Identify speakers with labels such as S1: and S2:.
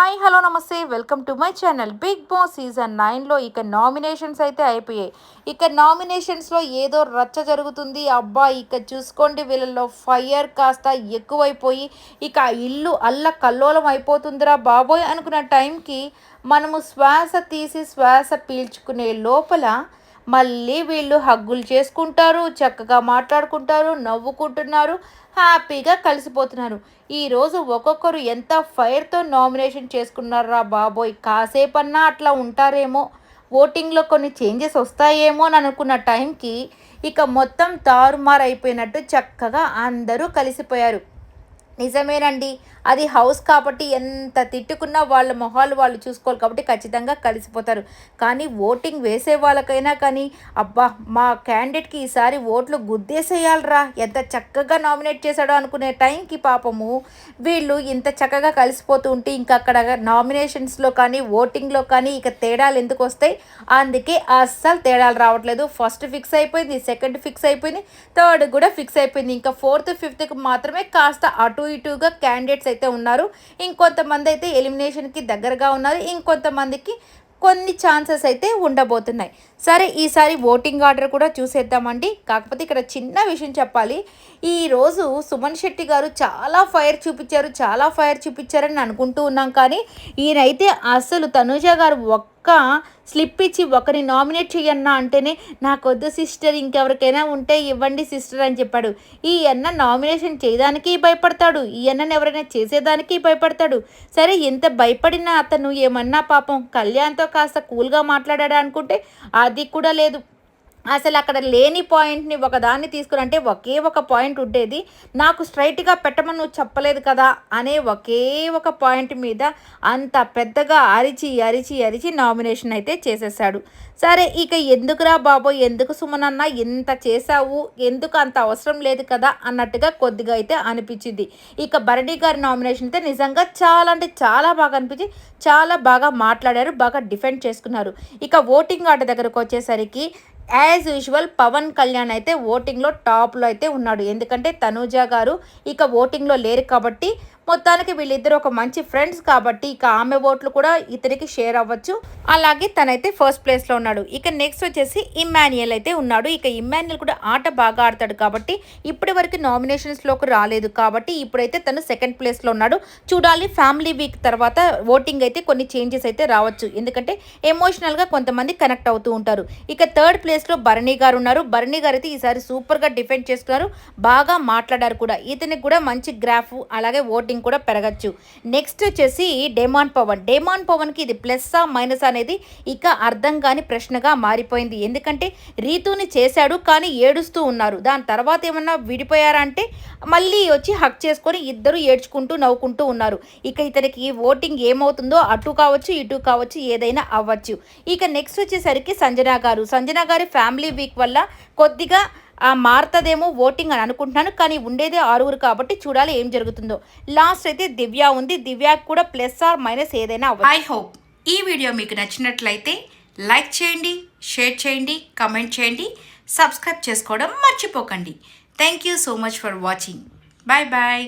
S1: Hi hello నమస్తే. Welcome to my channel Bigg Boss season నైన్లో ఇక నామినేషన్స్ అయితే అయిపోయాయి. ఇక నామినేషన్స్లో ఏదో రచ్చ జరుగుతుంది. అబ్బా ఇక చూసుకోండి వీళ్ళలో ఫైర్ కాస్త ఎక్కువైపోయి ఇక ఆ ఇల్లు అల్ల కల్లోలం అయిపోతుందిరా బాబోయ్ అనుకున్న టైంకి మనము శ్వాస తీసి శ్వాస పీల్చుకునే లోపల మళ్ళీ వీళ్ళు హగ్గులు చేసుకుంటారు చక్కగా మాట్లాడుకుంటారు నవ్వుకుంటున్నారు హ్యాపీగా కలిసిపోతున్నారు. ఈరోజు ఒక్కొక్కరు ఎంత ఫైర్తో నామినేషన్ చేసుకున్నారా బాబోయ్ కాసేపన్నా అట్లా ఉంటారేమో. ఓటింగ్లో కొన్ని చేంజెస్ వస్తాయేమో అని అనుకున్న టైంకి ఇక మొత్తం తారుమారు అయిపోయినట్టు చక్కగా అందరూ కలిసిపోయారు. నిజమేనండి. అది హౌస్ కాబట్టి ఎంత తిట్టుకున్నా వాళ్ళ మొహాలు వాళ్ళు చూసుకోవాలి కాబట్టి ఖచ్చితంగా కలిసిపోతారు. కానీ ఓటింగ్ వేసే వాళ్ళకైనా కానీ అబ్బా మా క్యాండిడేట్కి ఈసారి ఓట్లు గుద్దేసేయాలరా. ఎంత చక్కగా నామినేట్ చేశాడో అనుకునే టైంకి పాపము వీళ్ళు ఇంత చక్కగా కలిసిపోతూ ఉంటే ఇంకా అక్కడ నామినేషన్స్లో కానీ ఓటింగ్లో కానీ ఇక తేడాలు ఎందుకు వస్తాయి? అందుకే అస్సలు తేడాలు రావట్లేదు. ఫస్ట్ ఫిక్స్ అయిపోయింది సెకండ్ ఫిక్స్ అయిపోయింది థర్డ్ కూడా ఫిక్స్ అయిపోయింది. ఇంకా ఫోర్త్ ఫిఫ్త్కి మాత్రమే కాస్త అటు ఇటుగా క్యాండిడేట్స్ అయితే ఉన్నారు. ఇంకొంతమంది అయితే ఎలిమినేషన్కి దగ్గరగా ఉన్నారు. ఇంకొంతమందికి కొన్ని ఛాన్సెస్ అయితే ఉండబోతున్నాయి. సరే ఈసారి ఓటింగ్ ఆర్డర్ కూడా చూసేద్దామండి. కాకపోతే ఇక్కడ చిన్న విషయం చెప్పాలి. ఈరోజు సుమన్ శెట్టి గారు చాలా ఫైర్ చూపించారు చాలా ఫైర్ చూపించారని అనుకుంటూ ఉన్నాం. కానీ ఈయనైతే అసలు తనుజ గారు ఒక్క స్లిప్ ఇచ్చి ఒకరిని నామినేట్ చేయన్నా అంటేనే నాకు వద్దు సిస్టర్ ఇంకెవరికైనా ఉంటే ఇవ్వండి సిస్టర్ అని చెప్పాడు. ఈ అన్న నామినేషన్ చేయడానికి భయపడతాడు ఈ అన్నను ఎవరైనా చేసేదానికి భయపడతాడు. సరే ఎంత భయపడినా అతను ఏమన్నా పాపం కళ్యాణ్తో కాస్త కూల్గా మాట్లాడాడు అనుకుంటే అది కూడా లేదు. అసలు అక్కడ లేని పాయింట్ని ఒకదాన్ని తీసుకుని అంటే ఒకే ఒక పాయింట్ ఉండేది. నాకు స్ట్రైట్గా పెట్టమని నువ్వు చెప్పలేదు కదా అనే ఒకే ఒక పాయింట్ మీద అంత పెద్దగా అరిచి అరిచి అరిచి నామినేషన్ అయితే చేసేసాడు. సరే ఇక ఎందుకురా బాబు? ఎందుకు సుమనన్న ఎంత చేశావు? ఎందుకు అంత అవసరం లేదు కదా? అన్నట్టుగా కొద్దిగా అయితే అనిపించింది. ఇక భరణి గారి నామినేషన్ అయితే నిజంగా చాలా అంటే చాలా బాగా అనిపించి చాలా బాగా మాట్లాడారు బాగా డిఫెండ్ చేసుకున్నారు. ఇక ఓటింగ్ ఆట దగ్గరకు వచ్చేసరికి యాజ్ యూజువల్ పవన్ కళ్యాణ్ అయితే ఓటింగ్లో టాప్లో అయితే ఉన్నాడు. ఎందుకంటే తనూజ గారు ఇక ఓటింగ్లో లేరు కాబట్టి మొత్తానికి వీళ్ళిద్దరు ఒక మంచి ఫ్రెండ్స్ కాబట్టి ఇక ఆమె ఓట్లు కూడా ఇతనికి షేర్ అవ్వచ్చు. అలాగే తనైతే ఫస్ట్ ప్లేస్లో ఉన్నాడు. ఇక నెక్స్ట్ వచ్చేసి ఇమ్మాన్యుయల్ అయితే ఉన్నాడు. ఇక ఇమ్మాన్యుయల్ కూడా ఆట బాగా ఆడతాడు కాబట్టి ఇప్పటి వరకు నామినేషన్స్లోకి రాలేదు కాబట్టి ఇప్పుడైతే తను సెకండ్ ప్లేస్లో ఉన్నాడు. చూడాలి ఫ్యామిలీ వీక్ తర్వాత ఓటింగ్ అయితే కొన్ని చేంజెస్ అయితే రావచ్చు. ఎందుకంటే ఎమోషనల్గా కొంతమంది కనెక్ట్ అవుతూ ఉంటారు. ఇక థర్డ్ ప్లేస్లో భరణి గారు ఉన్నారు. భరణి గారు అయితే ఈసారి సూపర్గా డిఫెండ్ చేసుకున్నారు. బాగా మాట్లాడారు కూడా. ఇతనికి కూడా మంచి గ్రాఫ్ అలాగే ఓటింగ్ రేటింగ్ కూడా పెరగచ్చు. నెక్స్ట్ వచ్చేసి డేమాన్ పవన్ డేమాన్ పవన్కి ఇది ప్లస్సా మైనస్ అనేది ఇక అర్థం కాని ప్రశ్నగా మారిపోయింది. ఎందుకంటే రీతుని చేశాడు కానీ ఏడుస్తూ ఉన్నారు. దాని తర్వాత ఏమన్నా విడిపోయారా అంటే మళ్ళీ వచ్చి హక్ చేసుకొని ఇద్దరు ఏడ్చుకుంటూ నవ్వుకుంటూ ఉన్నారు. ఇక ఇతనికి ఓటింగ్ ఏమవుతుందో అటు కావచ్చు ఇటు కావచ్చు ఏదైనా అవ్వచ్చు. ఇక నెక్స్ట్ వచ్చేసరికి సంజనా గారు. సంజనా గారి ఫ్యామిలీ వీక్ వల్ల కొద్దిగా మారుతుందేమో ఓటింగ్ అని అనుకుంటున్నాను కానీ ఉండేదే ఆరుగురు కాబట్టి చూడాలి ఏం జరుగుతుందో. లాస్ట్ అయితే దివ్య ఉంది. దివ్యాకి కూడా ప్లస్ ఆర్ మైనస్ ఏదైనా ఐ హోప్ ఈ వీడియో మీకు నచ్చినట్లయితే లైక్ చేయండి షేర్ చేయండి కమెంట్ చేయండి సబ్స్క్రైబ్ చేసుకోవడం మర్చిపోకండి. Thank you so much for watching bye bye